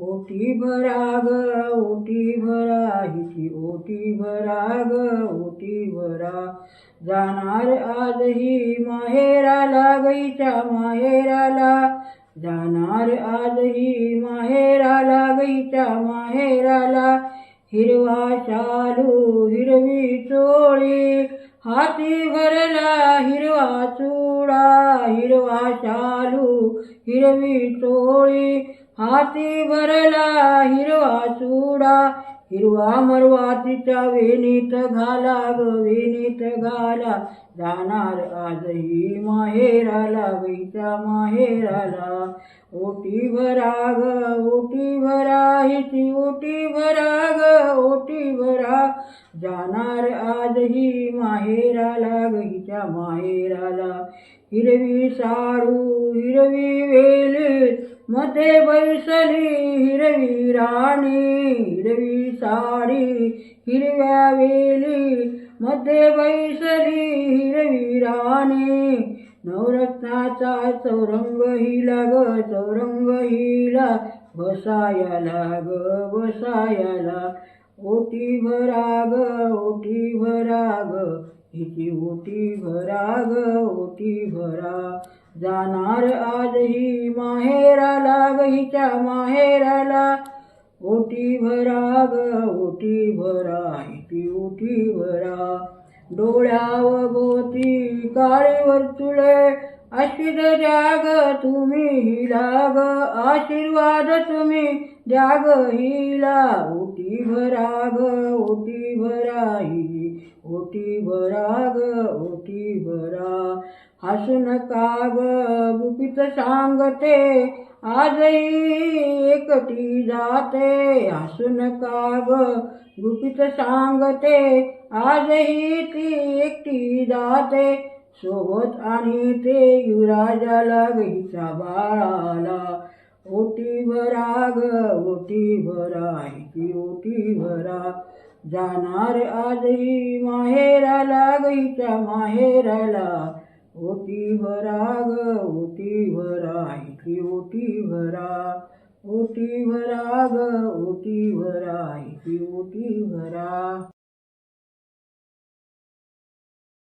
ओटी भरा ग ओटी भरा हिची ओटी भरा ग ओटी भरा. जाणार आजही माहेराला गईच्या माहेराला जाणार आजही माहेराला गईच्या माहेराला हिरवा शालू हिरवी चोळी. हाती भरला हिरवा चुडा हिरवा शालू हिरवी चोळी. हाती भरला हिरवा चुडा हिरवा मरवा तिच्या वेणीत घाला ग वेणीत घाला. जाणार आजही माहेराला गईच्या माहेराला. ओटी भरा ग ओटी भरा हिची ओटी भरा ग ओटी भरा. जाणार आजही माहेराला गईच्या माहेराला. हिरवी साडू हिरवी वेल मध्ये बैसली हिरवी राणी हिरवी साडी हिरव्या वेली. मध्ये बैसली हिरवी राणी नवरत्नाचा चौरंग हिला ग चौरंग हिला बसायला ग बसायला ओटी भरा ग ओटी भरा ग हिची ओटी भरा ग ओटी भरा. जाणार आजही माहेरा हिच्या माहेराला ओटी भरा ग ओटी भरा हिची ओटी भरा. डोळ्याव गोती काळी वर्तुळे आशीर्द जाग तुम्ही हिला ग आशीर्वाद तुम्ही जाग हिला ओटी भरा ग ओटी भरा ही ओटी भरा ग ओटी भरा. हसू नका गुपित सांगते आजही एकटी जाते. हसू काग गुपित सांगते आजही ती एकटी जाते. सोबत आणि ते युवराजाला गईचा बाळाला. ओटी भरा ग ओटी भरा हिची ओटी भरा जाणार आजही माहेराला गईच्या माहेराला. ओटी भरा ग ओटी भरा हिची ओटी भरा? ओटी भरा ग ओटी भरा हिची ओटी भरा?